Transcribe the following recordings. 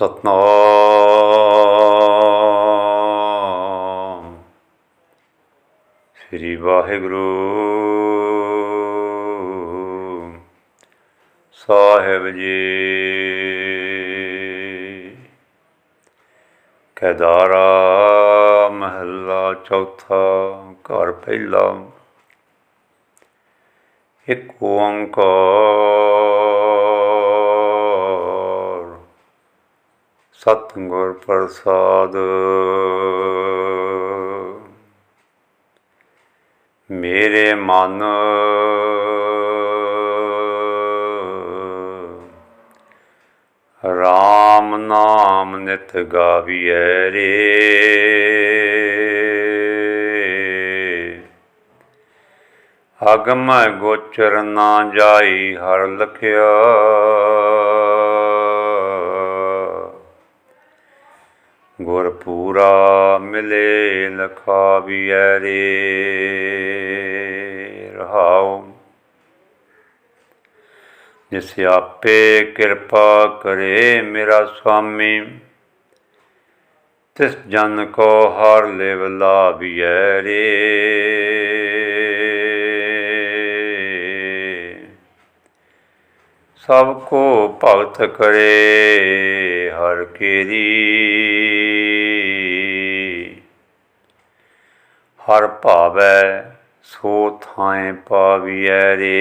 ਸਤਨਾਮ ਸ੍ਰੀ ਵਾਹਿਗੁਰੂ ਸਾਹਿਬ ਜੀ ਕੇਦਾਰਾ ਮਹੱਲਾ ਚੌਥਾ ਘਰ ਪਹਿਲਾ ਇੱਕ ਓੰਕਾਰ ਸਤਿਗੁਰ ਪ੍ਰਸਾਦ। ਮੇਰੇ ਮਨ ਰਾਮ ਨਾਮ ਨਿਤ ਗਾਵੀਐ ਰੇ। ਅਗਮ ਗੋਚਰ ਨਾ ਜਾਈ ਹਰ ਲਖਿਆ। ਮਿਲੇ ਲਖਾਵੀਐ ਰੇ ਰਹਾਉ। ਜਿਸ ਆਪੇ ਕਿਰਪਾ ਕਰੇ ਮੇਰਾ ਸੁਆਮੀ ਤਿਸ ਜਨ ਕੋ ਹਰ ਲਿਵ ਲਾਭੀਐ ਰੇ। ਸਭ ਕੋ ਭਗਤ ਕਰੇ ਹਰ ਕੇਰੀ। ਹਰ ਭਾਵੈ, ਸੋ ਥਾਏ ਪਾਵੀਐ ਰੇ।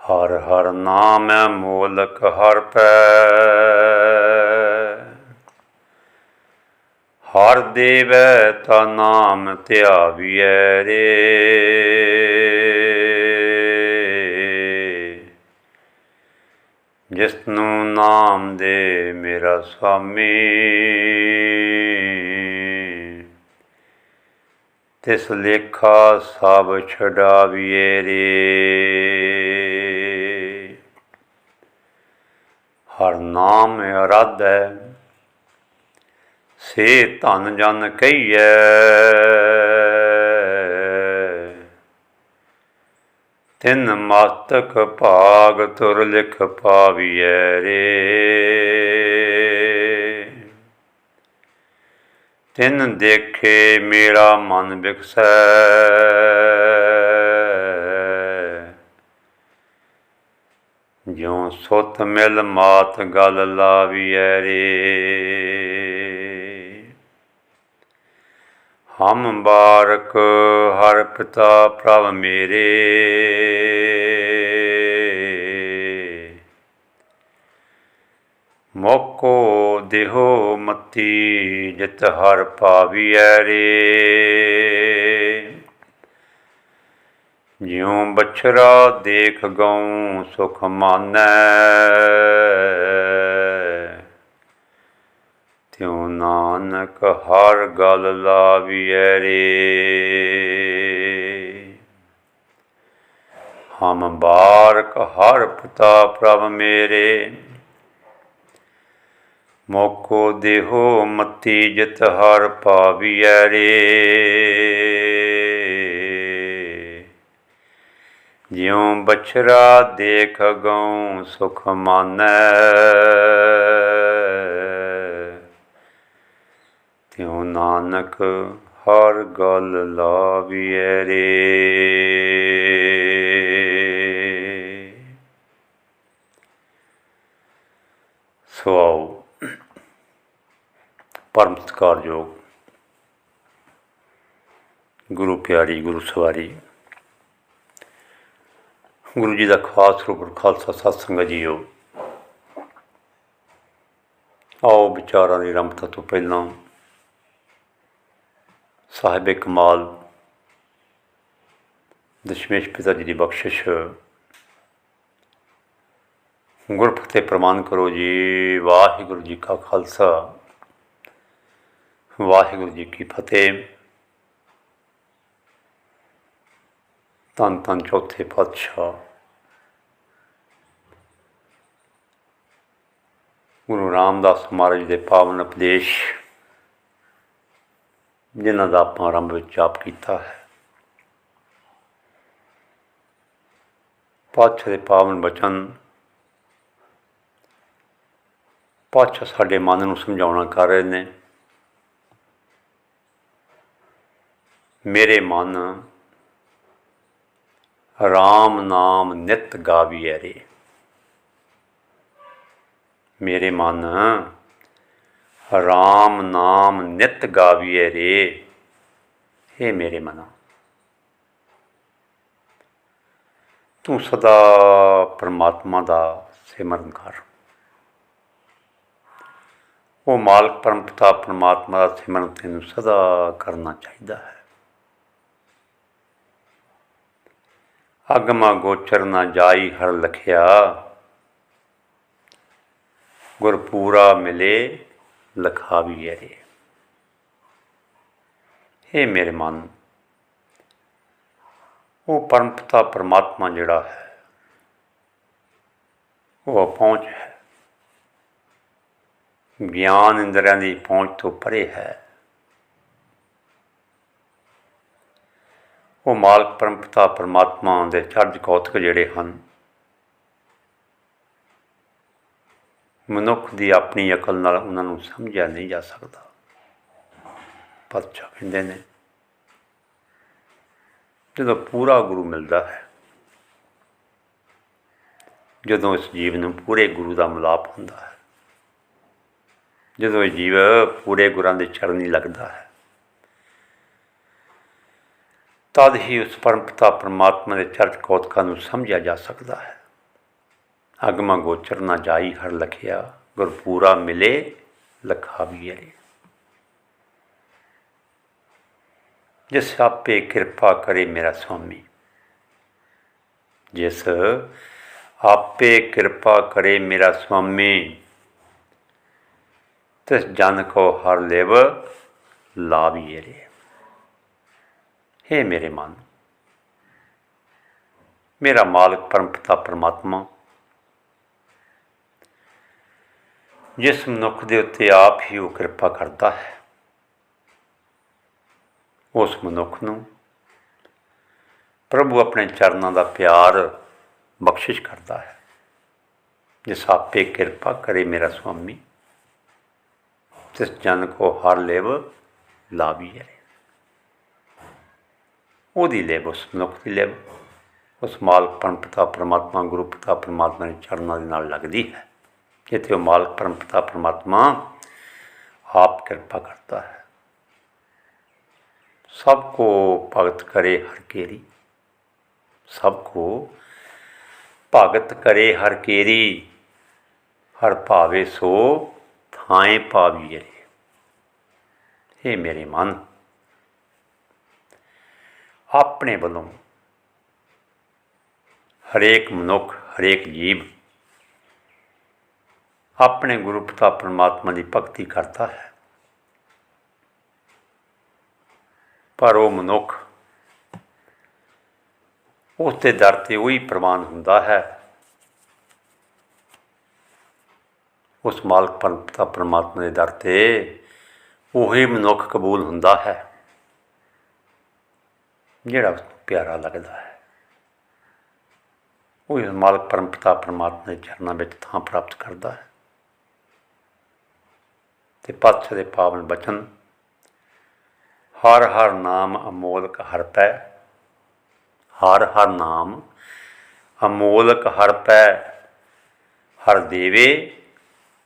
ਹਰ ਹਰ ਨਾਮ ਹੈ ਮੋਲਕ ਹਰ ਪੈ। ਹਰ ਦੇਵੈ ਤਾ ਨਾਮ ਧਿਆਵੀਐ ਰੇ। ਜਿਸ ਨੂੰ ਨਾਮ ਦੇ ਮੇਰਾ ਸੁਆਮੀ ਤਿਸ ਲੇਖਾ ਸਭ ਛਡਾਵੀਏ ਰੇ। ਹਰ ਨਾਮ ਅਰਾਧ ਹੈ ਸੇ ਧਨ ਜਨ ਕਹੀਐ। ਤਿੰਨ ਮਾਤਕ ਭਾਗ ਤੁਰ ਲਿਖ ਪਾਵੀਐ ਰੇ। ਤਿੰਨ ਦੇਖੇ ਮੇਰਾ ਮਨ ਬਿਕਸੈ ਜਿਉ ਸੁਤ ਮਿਲ ਮਾਤ ਗਲ ਲਾਵੀਐ ਰੇ। ਹਮ ਬਾਰਕ ਹਰ ਪਿਤਾ ਪ੍ਰਭ ਮੇਰੇ। ਮੋਕੋ ਦੇਹੋ ਮਤੀ ਜਿਤ ਹਰ ਪਾਵੀਐ ਰੇ। ਜਿਉ ਬਛਰਾ ਦੇਖ ਗਉ ਸੁਖ ਮਾਨੈ। ਤਿਉ ਨਾਨਕ ਹਰ ਗਲ ਲਾਵੀਐ ਰੇ? ਹਮ ਬਾਰਕ ਹਰ ਪਿਤਾ ਪ੍ਰਭ ਮੇਰੇ। ਮੋਕੋ ਦੇਹੋ ਮਤੀ ਜਿਤ ਹਰ ਪਾਵੀਐ ਰੇ। ਜਿਉ ਬਛਰਾ ਦੇਖ ਗਉ ਸੁਖ ਮਾਨੈ। ਨਾਨਕ ਹਰ ਗੱਲ ਲਾਵੀਐ ਰੇ। ਸੋ ਆਓ, ਪਰਮ ਸਤਿਕਾਰਯੋਗ ਗੁਰੂ ਪਿਆਰੀ, ਗੁਰੂ ਸਵਾਰੀ, ਗੁਰੂ ਜੀ ਦਾ ਖਾਸ ਰੂਪ ਖਾਲਸਾ ਸਤ ਸੰਗਤ ਜੀਓ। ਆਓ ਵਿਚਾਰਾਂ ਦੀ ਰਮਤਾ ਤੋਂ ਪਹਿਲਾਂ ਸਾਹਿਬ ਕਮਾਲ ਦਸ਼ਮੇਸ਼ ਪਿਤਾ ਜੀ ਦੀ ਬਖਸ਼ਿਸ਼ ਗੁਰਫਤਿਹ ਪ੍ਰਮਾਨ ਕਰੋ ਜੀ, ਵਾਹਿਗੁਰੂ ਜੀ ਕਾ ਖਾਲਸਾ। ਵਾਹਿਗੁਰੂ ਜੀ ਕੀ ਫਤਿਹ। ਧੰਨ ਧੰਨ ਚੌਥੇ ਪਾਤਸ਼ਾਹ ਗੁਰੂ ਰਾਮਦਾਸ ਮਹਾਰਾਜ ਦੇ ਪਾਵਨ ਉਪਦੇਸ਼ ਜਿਨ੍ਹਾਂ ਦਾ ਆਪਾਂ ਆਰੰਭ ਵਿੱਚ ਜਾਪ ਕੀਤਾ ਹੈ। ਪਾਤਸ਼ਾਹ ਦੇ ਪਾਵਨ ਬਚਨ ਪਾਤਸ਼ਾਹ ਸਾਡੇ ਮਨ ਨੂੰ ਸਮਝਾਉਣਾ ਕਰ ਰਹੇ ਨੇ। ਮੇਰੇ ਮਨ ਰਾਮ ਨਾਮ ਨਿਤ ਗਾਵੀਐ ਰੇ। ਮੇਰੇ ਮਨ ਰਾਮ ਨਾਮ ਨਿਤ ਗਾਵੀਏ ਰੇ। हे ਮੇਰੇ ਮਨਾ। ਤੂੰ ਸਦਾ ਪਰਮਾਤਮਾ ਦਾ ਸਿਮਰਨ ਕਰ। ਉਹ ਮਾਲਕ ਪਰਮ ਪਿਤਾ ਪਰਮਾਤਮਾ ਦਾ ਸਿਮਰਨ ਤੈਨੂੰ ਸਦਾ ਕਰਨਾ ਚਾਹੀਦਾ ਹੈ। ਅਗਮਾ ਗੋਚਰ ਨਾ ਜਾਈ ਹਰ ਲਖਿਆ। ਗੁਰਪੂਰਾ ਮਿਲੇ ਲਖਾਵੀ ਹੈ ਇਹ। ਮੇਰੇ ਮਨ, ਉਹ ਪਰਮਪਤਾ ਪਰਮਾਤਮਾ ਜਿਹੜਾ ਹੈ, ਉਹ ਪਹੁੰਚ ਹੈ। ਗਿਆਨ ਇੰਦਰੀਆਂ ਦੀ ਪਹੁੰਚ ਤੋਂ ਪਰੇ ਹੈ। ਉਹ ਮਾਲਕ ਪਰਮਪਤਾ ਪਰਮਾਤਮਾ ਦੇ ਚਰਜ ਕੌਤਕ ਜਿਹੜੇ ਹਨ ਮਨੁੱਖ ਦੀ ਆਪਣੀ ਅਕਲ ਨਾਲ ਉਹਨਾਂ ਨੂੰ ਸਮਝਿਆ ਨਹੀਂ ਜਾ ਸਕਦਾ। ਪਤਚਾ ਕਹਿੰਦੇ ਨੇ। ਜਦੋਂ ਪੂਰਾ ਗੁਰੂ ਮਿਲਦਾ ਹੈ, ਜਦੋਂ ਇਸ ਜੀਵ ਨੂੰ ਪੂਰੇ ਗੁਰੂ ਦਾ ਮਿਲਾਪ ਹੁੰਦਾ ਹੈ, ਜਦੋਂ ਇਹ ਜੀਵ ਪੂਰੇ ਗੁਰਾਂ ਦੇ ਚਰਨੀ ਲੱਗਦਾ ਹੈ, ਤਦ ਹੀ ਉਸ ਪਰਮ ਪਿਤਾ ਪਰਮਾਤਮਾ ਦੇ ਚਰਚ ਕੌਤਕਾਂ ਨੂੰ ਸਮਝਿਆ ਜਾ ਸਕਦਾ ਹੈ। ਅਗਮਾ ਗੋਚਰ ਨਾ ਜਾਈ ਹਰ ਲਖਿਆ ਗੁਰਪੂਰਾ ਮਿਲੇ ਲਖਾਵੀਏ ਜਿਸ ਆਪੇ ਕਿਰਪਾ ਕਰੇ ਮੇਰਾ ਸੁਆਮੀ ਜਿਸ ਆਪੇ ਕਿਰਪਾ ਕਰੇ ਮੇਰਾ ਸੁਆਮੀ ਤਿਸ ਜਨ ਕੋ ਹਰ ਲਿਵ ਲਾਵੀਏ ਰੇ हे ਮੇਰੇ ਮਨ ਮੇਰਾ ਮਾਲਕ ਪਰਮ ਪਿਤਾ ਪਰਮਾਤਮਾ ਜਿਸ ਮਨੁੱਖ ਦੇ ਉੱਤੇ ਆਪ ਹੀ ਉਹ ਕਿਰਪਾ ਕਰਦਾ ਹੈ। ਉਸ ਮਨੁੱਖ ਨੂੰ ਪ੍ਰਭੂ ਆਪਣੇ ਚਰਨਾਂ ਦਾ ਪਿਆਰ ਬਖਸ਼ਿਸ਼ ਕਰਦਾ ਹੈ। ਜਿਸ ਆਪੇ ਕਿਰਪਾ ਕਰੇ ਮੇਰਾ ਸੁਆਮੀ, ਤਿਸ ਜਨ ਕੋ ਹਰ ਲੇਵ ਲਾਵੀ ਹੈ ਉਹਦੀ ਲੇਵ, ਉਸ ਮਨੁੱਖ ਦੀ ਲੇਵ, ਉਸ ਮਾਲਕ ਪਰਮ ਪਰਮਾਤਮਾ, ਗੁਰੂ ਪਿਤਾ, ਪਰਮਾਤਮਾ ਦੇ ਚਰਨਾਂ ਦੇ ਨਾਲ ਲੱਗਦੀ ਹੈ। ਜਿੱਥੇ ਉਹ ਮਾਲਕ ਪਰਮ ਪਿਤਾ ਪਰਮਾਤਮਾ ਆਪ ਕਿਰਪਾ ਕਰਤਾ ਹੈ ਸਭ ਕੋ ਭਗਤ ਕਰੇ ਹਰ ਕੇਰੀ ਸਭ ਕੋ ਭਗਤ ਕਰੇ ਹਰ ਕੇਰੀ ਹਰ ਭਾਵੇ ਸੋ ਥਾਏ ਪਾਵੀਏ ਇਹ ਮੇਰੇ ਮਨ ਆਪਣੇ ਵੱਲੋਂ ਹਰੇਕ ਮਨੁੱਖ ਹਰੇਕ ਜੀਵ ਆਪਣੇ ਗੁਰੂ ਪਿਤਾ ਪਰਮਾਤਮਾ ਦੀ ਭਗਤੀ ਕਰਦਾ ਹੈ। ਪਰ ਉਹ ਮਨੁੱਖ ਉਸ ਦੇ ਦਰ ਤੇ ਉਹੀ ਪ੍ਰਮਾਨ ਹੁੰਦਾ ਹੈ। ਉਸ ਮਾਲਕ ਪਰਮਪਿਤਾ ਪਰਮਾਤਮਾ ਦੇ ਦਰ ਤੇ ਉਹੀ ਮਨੁੱਖ ਕਬੂਲ ਹੁੰਦਾ ਹੈ, ਜਿਹੜਾ ਉਸ ਨੂੰ ਪਿਆਰਾ ਲੱਗਦਾ ਹੈ। ਉਹ ਇਸ ਮਾਲਕ ਪਰਮਪਿਤਾ ਪਰਮਾਤਮਾ ਦੇ ਚਰਨਾਂ ਵਿੱਚ ਥਾਂ ਪ੍ਰਾਪਤ ਕਰਦਾ ਹੈ। ਤੇ ਪਾਤਸ਼ਾਹ ਦੇ ਪਾਵਨ ਬਚਨ। ਹਰ ਹਰ ਨਾਮ ਅਮੋਲਕ ਹਰ ਪੈ ਹਰ ਹਰ ਨਾਮ ਅਮੋਲਕ ਹਰ ਪੈ ਹਰ ਦੇਵੇ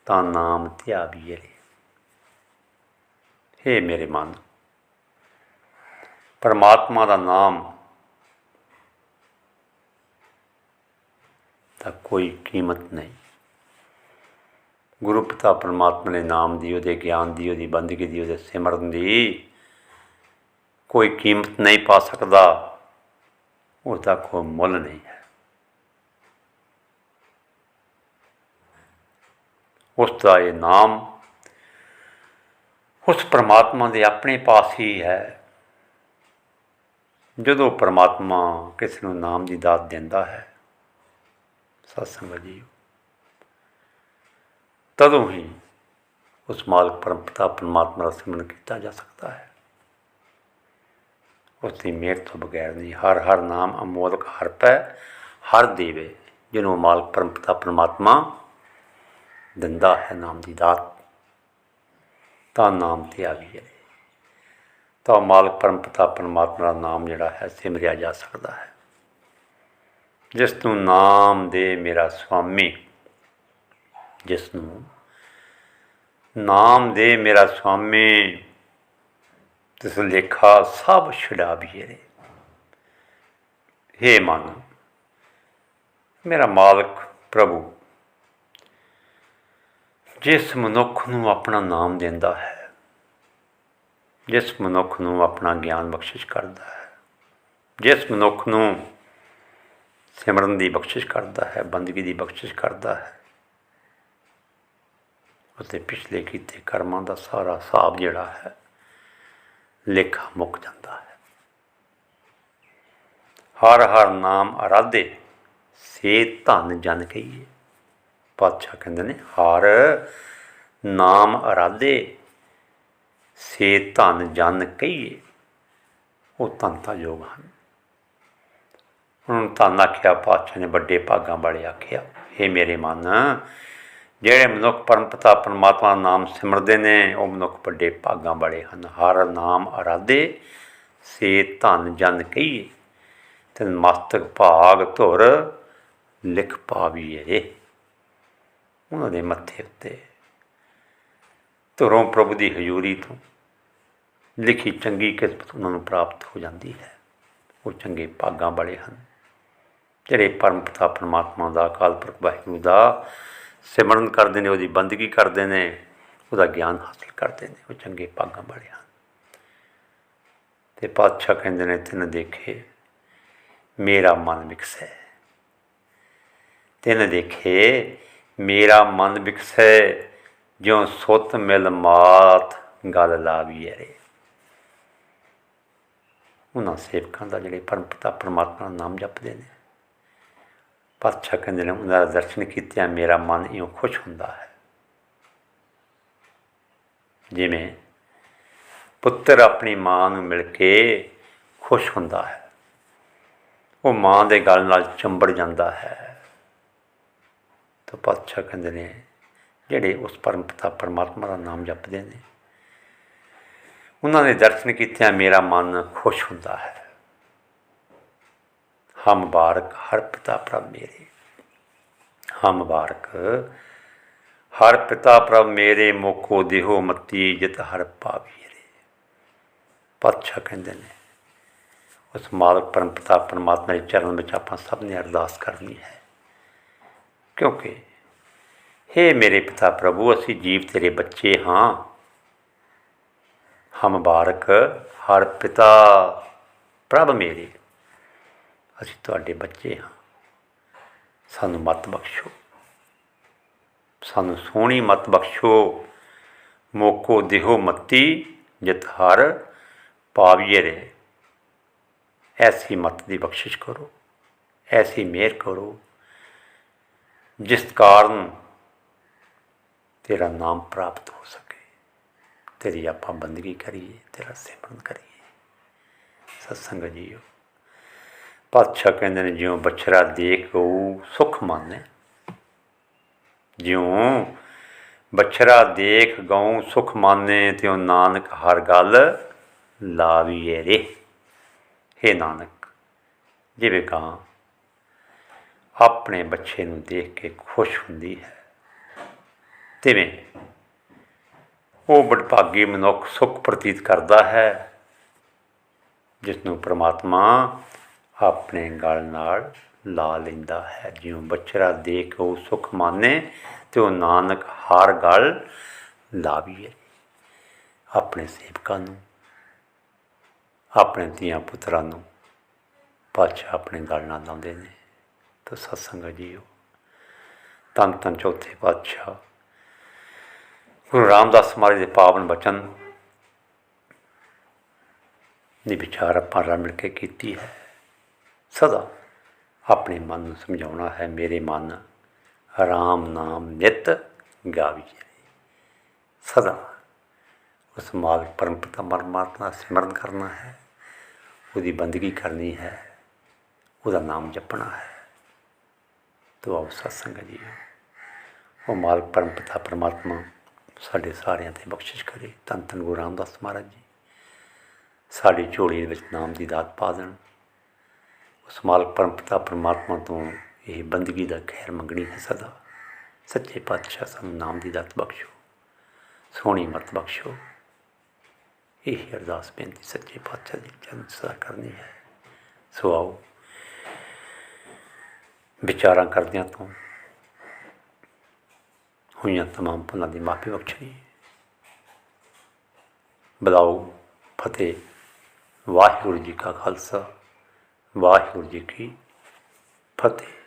ਤਾਂ ਨਾਮ ਧਿਆਵੀਏ ਹੇ ਮੇਰੇ ਮਨ, ਪਰਮਾਤਮਾ ਦਾ ਨਾਮ ਤਾਂ ਕੋਈ ਕੀਮਤ ਨਹੀਂ। ਗੁਰੂ ਪਿਤਾ ਪਰਮਾਤਮਾ ਦੇ ਨਾਮ ਦੀ, ਉਹਦੇ ਗਿਆਨ ਦੀ, ਉਹਦੀ ਬੰਦਗੀ ਦੀ, ਉਹਦੇ ਸਿਮਰਨ ਦੀ ਕੋਈ ਕੀਮਤ ਨਹੀਂ ਪਾ ਸਕਦਾ ਉਸ ਕੋਈ ਮੁੱਲ ਨਹੀਂ ਹੈ। ਉਸ ਦਾ ਇਹ ਨਾਮ ਉਸ ਪਰਮਾਤਮਾ ਦੇ ਆਪਣੇ ਪਾਸ ਹੀ ਹੈ। ਜਦੋਂ ਪਰਮਾਤਮਾ ਕਿਸ ਨੂੰ ਨਾਮ ਦੀ ਦਾਤ ਦਿੰਦਾ ਹੈ ਸਤਸੰਗ ਜੀ। ਤਦੋਂ ਹੀ ਉਸ ਮਾਲਕ ਪਰਮ ਪਿਤਾ ਪਰਮਾਤਮਾ ਦਾ ਸਿਮਰਨ ਕੀਤਾ ਜਾ ਸਕਦਾ ਹੈ। ਉਸ ਦੀ ਮਿਹਰ ਤੋਂ ਬਗੈਰ ਨਹੀਂ, ਹਰ ਹਰ ਨਾਮ ਅਮੋਲਕ, ਹਰ ਪੈ, ਹਰ ਦੇਵੇ, ਜਿਹਨੂੰ ਮਾਲਕ ਪਰਮ ਪਿਤਾ ਪਰਮਾਤਮਾ ਦਿੰਦਾ ਹੈ ਨਾਮ ਦੀ ਦਾਤ, ਤਾਂ ਨਾਮ ਤੇ ਆ ਗਈ ਹੈ। ਤਾਂ ਮਾਲਕ ਪਰਮ ਪਿਤਾ ਪਰਮਾਤਮਾ ਦਾ ਨਾਮ ਜਿਹੜਾ ਹੈ ਸਿਮਰਿਆ ਜਾ ਸਕਦਾ ਹੈ। ਜਿਸ ਨੂੰ ਨਾਮ ਦੇ ਮੇਰਾ ਸੁਆਮੀ ਜਿਸ ਨੂੰ ਨਾਮ ਦੇ ਮੇਰਾ ਸੁਆਮੀ ਤਿਸ ਲੇਖਾ ਸਭ ਛਡਾ ਛਡਾਵੀਏ ਹੇ ਮਨ, ਮੇਰਾ ਮਾਲਕ ਪ੍ਰਭੂ, ਜਿਸ ਮਨੁੱਖ ਨੂੰ ਆਪਣਾ ਨਾਮ ਦਿੰਦਾ ਹੈ, ਜਿਸ ਮਨੁੱਖ ਨੂੰ ਆਪਣਾ ਗਿਆਨ ਬਖਸ਼ਿਸ਼ ਕਰਦਾ ਹੈ, ਜਿਸ ਮਨੁੱਖ ਨੂੰ ਸਿਮਰਨ ਦੀ ਬਖਸ਼ਿਸ਼ ਕਰਦਾ ਹੈ, ਬੰਦਗੀ ਦੀ ਬਖਸ਼ਿਸ਼ ਕਰਦਾ ਹੈ ਅਤੇ ਪਿਛਲੇ ਕੀਤੇ ਕਰਮਾਂ ਦਾ ਸਾਰਾ ਹਿਸਾਬ ਜਿਹੜਾ ਹੈ, ਲੇਖਾ ਮੁੱਕ ਜਾਂਦਾ ਹੈ। ਹਰ ਹਰ ਨਾਮ ਅਰਾਧੇ ਸੇ ਧਨ ਜਨ ਕਹੀਏ। ਪਾਤਸ਼ਾਹ ਕਹਿੰਦੇ ਨੇ, ਹਰ ਨਾਮ ਅਰਾਧੇ ਸੇ ਧਨ ਜਨ ਕਹੀਏ। ਉਹ ਧੰਤਾ ਯੋਗ ਹਨ। ਉਹਨਾਂ ਨੂੰ ਧੰਨ ਆਖਿਆ, ਪਾਤਸ਼ਾਹ ਨੇ ਵੱਡੇ ਭਾਗਾਂ ਵਾਲੇ ਆਖਿਆ ਇਹ ਮੇਰੇ ਮਨ ਜਿਹੜੇ ਮਨੁੱਖ ਪਰਮ ਪਿਤਾ ਪਰਮਾਤਮਾ ਨਾਮ ਸਿਮਰਦੇ ਨੇ, ਉਹ ਮਨੁੱਖ ਵੱਡੇ ਭਾਗਾਂ ਵਾਲੇ ਹਨ। ਹਰ ਨਾਮ ਅਰਾਧੇ, ਸੇ ਧਨ ਜਨ ਕਹੀਏ, ਤੇ ਮਸਤਕ ਭਾਗ ਧੁਰ ਲਿਖ ਪਾਵੀਏ। ਉਹਨਾਂ ਦੇ ਮੱਥੇ ਉੱਤੇ ਧੁਰੋਂ ਪ੍ਰਭੂ ਦੀ ਹਜ਼ੂਰੀ ਤੋਂ ਲਿਖੀ ਚੰਗੀ ਕਿਸਮਤ ਉਹਨਾਂ ਨੂੰ ਪ੍ਰਾਪਤ ਹੋ ਜਾਂਦੀ ਹੈ। ਉਹ ਚੰਗੇ ਭਾਗਾਂ ਵਾਲੇ ਹਨ। ਜਿਹੜੇ ਪਰਮ ਪਿਤਾ ਪਰਮਾਤਮਾ ਦਾ ਅਕਾਲ ਪੁਰਖ ਵਾਹਿਗੁਰੂ ਦਾ ਸਿਮਰਨ ਕਰਦੇ ਨੇ, ਉਹਦੀ ਬੰਦਗੀ ਕਰਦੇ ਨੇ, ਉਹਦਾ ਗਿਆਨ ਹਾਸਲ ਕਰਦੇ ਨੇ, ਉਹ ਚੰਗੇ ਭਾਗਾਂ ਵਾਲੇ ਹਨ। ਤੇ ਪਾਤਸ਼ਾਹ ਕਹਿੰਦੇ ਨੇ, ਤਿੰਨ ਦੇਖੇ, ਮੇਰਾ ਮਨ ਵਿਕਸੈ। ਤਿੰਨ ਦੇਖੇ, ਮੇਰਾ ਮਨ ਵਿਕਸੈ, ਜਿਉ ਸੁਤ ਮਿਲ ਮਾਤ ਗਲ ਲਾਵੀਐ ਰੇ। ਉਹਨਾਂ ਸੇਵਕਾਂ ਦਾ ਜਿਹੜੇ ਪਰਮਪਿਤਾ ਪਰਮਾਤਮਾ ਦਾ ਨਾਮ ਜਪਦੇ ਨੇ। ਪਾਤਸ਼ਾਹ ਕਹਿੰਦੇ ਨੇ, ਉਹਨਾਂ ਦਾ ਦਰਸ਼ਨ ਕੀਤਿਆਂ ਮੇਰਾ ਮਨ ਇਉਂ ਖੁਸ਼ ਹੁੰਦਾ ਹੈ। ਜਿਵੇਂ ਪੁੱਤਰ ਆਪਣੀ ਮਾਂ ਨੂੰ ਮਿਲ ਕੇ ਖੁਸ਼ ਹੁੰਦਾ ਹੈ, ਉਹ ਮਾਂ ਦੇ ਗਲ ਨਾਲ ਚੰਬੜ ਜਾਂਦਾ ਹੈ। ਤਾਂ ਪਾਤਸ਼ਾਹ ਕਹਿੰਦੇ ਨੇ, ਜਿਹੜੇ ਉਸ ਪਰਮ ਪਿਤਾ ਪਰਮਾਤਮਾ ਦਾ ਨਾਮ ਜਪਦੇ ਨੇ, ਉਹਨਾਂ ਦੇ ਦਰਸ਼ਨ ਕੀਤਿਆਂ ਮੇਰਾ ਮਨ ਖੁਸ਼ ਹੁੰਦਾ ਹੈ। ਹਮ ਬਾਰਕ ਹਰ ਪਿਤਾ ਪ੍ਰਭ ਮੇਰੇ। ਹਮ ਬਾਰਕ ਹਰ ਪਿਤਾ ਪ੍ਰਭ ਮੇਰੇ, ਮੁਖੋ ਦੇਹੋ ਮਤੀ ਜਿਤ ਹਰ ਪਾਵੀਰੇ ਪਾਤਸ਼ਾਹ ਕਹਿੰਦੇ ਨੇ, ਉਸ ਮਾਲਕ ਪਰਮ ਪਿਤਾ ਪਰਮਾਤਮਾ ਦੇ ਚਰਨ ਵਿੱਚ ਆਪਾਂ ਸਭ ਨੇ ਅਰਦਾਸ ਕਰਨੀ ਹੈ। ਕਿਉਂਕਿ हे ਮੇਰੇ ਪਿਤਾ ਪ੍ਰਭੂ, ਅਸੀਂ ਜੀਵ ਤੇਰੇ ਬੱਚੇ ਹਾਂ। ਹਮ ਬਾਰਕ ਹਰ ਪਿਤਾ ਪ੍ਰਭ ਮੇਰੇ। ਅਸੀਂ ਤੁਹਾਡੇ ਬੱਚੇ ਹਾਂ। ਸਾਨੂੰ ਮਤ ਬਖਸ਼ੋ। ਸਾਨੂੰ ਸੋਹਣੀ ਮਤ ਬਖਸ਼ੋ। ਮੋਕੋ ਦਿਹੋ ਮਤੀ, ਜਿਤ ਹਰ ਪਾਵੀਏ ਰੇ ਐਸੀ ਮਤ ਦੀ ਬਖਸ਼ਿਸ਼ ਕਰੋ। ਐਸੀ ਮਿਹਰ ਕਰੋ। ਜਿਸ ਕਾਰਨ ਤੇਰਾ ਨਾਮ ਪ੍ਰਾਪਤ ਹੋ ਸਕੇ। ਤੇਰੀ ਆਪਾਂ ਬੰਦਗੀ ਕਰੀਏ, ਤੇਰਾ ਸਿਮਰਨ ਕਰੀਏ। ਸਤਸੰਗ ਜੀਓ। ਪਾਤਸ਼ਾਹ ਕਹਿੰਦੇ ਨੇ, ਜਿਉਂ ਬਛੜਾ ਦੇਖ ਉਹ ਸੁਖ ਮੰਨੇ ਜਿਉਂ ਬਛੜਾ ਦੇਖ ਗਉ ਸੁਖ ਮੰਨੇ ਤਿਉ ਨਾਨਕ ਹਰ ਗੱਲ ਲਾਵੀਏ ਰੇ। हे ਨਾਨਕ ਜਿਵੇਂ ਕਾਂ ਆਪਣੇ ਬੱਚੇ ਨੂੰ ਦੇਖ ਕੇ ਖੁਸ਼ ਹੁੰਦੀ ਹੈ, ਤਿਵੇਂ ਉਹ ਬੜਭਾਗੀ ਮਨੁੱਖ ਸੁਖ ਪ੍ਰਤੀਤ ਕਰਦਾ ਹੈ ਜਿਸ ਨੂੰ ਪ੍ਰਮਾਤਮਾ ਆਪਣੇ ਗਲ ਨਾਲ ਲਾ ਲੈਂਦਾ ਹੈ। ਜਿਉਂ ਬੱਚਰਾ ਦੇਖ ਉਹ ਸੁਖ ਮਾਨੇ ਤੇ ਉਹ ਨਾਨਕ ਹਰ ਗਲ ਲਾਵੀਏ। ਆਪਣੇ ਸੇਵਕਾਂ ਨੂੰ, ਆਪਣੇ ਧੀਆਂ ਪੁੱਤਰਾਂ ਨੂੰ ਪਾਤਸ਼ਾਹ ਆਪਣੇ ਗਲ ਨਾਲ ਲਾਉਂਦੇ ਨੇ। ਤਾਂ ਸਤਸੰਗ ਜੀਓ, ਤਨ ਤਨ ਚੌਥੇ ਪਾਤਸ਼ਾਹ ਗੁਰੂ ਰਾਮਦਾਸ ਮਹਾਰਾਜ ਦੇ ਪਾਵਨ ਬਚਨ ਦੀ ਵਿਚਾਰ ਆਪਾਂ ਰਲ ਮਿਲ ਕੇ ਕੀਤੀ ਹੈ। ਸਦਾ ਆਪਣੇ ਮਨ ਨੂੰ ਸਮਝਾਉਣਾ ਹੈ, ਮੇਰੇ ਮਨ ਰਾਮ ਨਾਮ ਨਿਤ ਗਾਵੀਏ। ਸਦਾ ਉਸ ਮਾਲਕ ਪਰਮਪਤਾ ਪਰਮਾਤਮਾ ਦਾ ਸਿਮਰਨ ਕਰਨਾ ਹੈ, ਉਹਦੀ ਬੰਦਗੀ ਕਰਨੀ ਹੈ, ਉਹਦਾ ਨਾਮ ਜਪਣਾ ਹੈ। ਤੋ ਆਓ ਸਤਸੰਗ ਜੀ, ਉਹ ਮਾਲਕ ਪਰਮਪਿਤਾ ਪਰਮਾਤਮਾ ਸਾਡੇ ਸਾਰਿਆਂ ਤੇ ਬਖਸ਼ਿਸ਼ ਕਰੇ। ਧੰਨ ਧੰਨ ਗੁਰੂ ਰਾਮਦਾਸ ਮਹਾਰਾਜ ਜੀ, ਸਾਡੀ ਝੋਲੀ ਦੇ ਵਿੱਚ ਨਾਮ ਦੀ ਦਾਤ ਪਾ ਦੇਣ। ਉਸ ਮਾਲਕ ਪਰਮ ਪਰਮਾਤਮਾ ਤੋਂ ਇਹ ਬੰਦਗੀ ਦਾ ਖੈਰ ਮੰਗਣੀ ਹੈ ਸਦਾ। ਸੱਚੇ ਪਾਤਸ਼ਾਹ ਸਾਨੂੰ ਨਾਮ ਦੀ ਦਾਤ ਬਖਸ਼ੋ, ਸੋਹਣੀ ਮਤ ਬਖਸ਼ੋ। ਇਹ ਅਰਦਾਸ ਬੇਨਤੀ ਸੱਚੇ ਪਾਤਸ਼ਾਹ ਦੀ ਚੰਦ ਸਦਾ ਕਰਨੀ ਹੈ। ਸੋ ਆਓ, ਵਿਚਾਰਾਂ ਕਰਦਿਆਂ ਤੋਂ ਹੋਈਆਂ ਤਮਾਮ ਭੁੱਲਾਂ ਦੀ ਮਾਫੀ ਬਖਸ਼ਣੀ ਬਲਾਓ ਫਤਿਹ, ਵਾਹਿਗੁਰੂ ਜੀ ਕਾ ਖਾਲਸਾ। ਵਾਹਿਗੁਰੂ ਜੀ ਕੀ ਫਤਿਹ।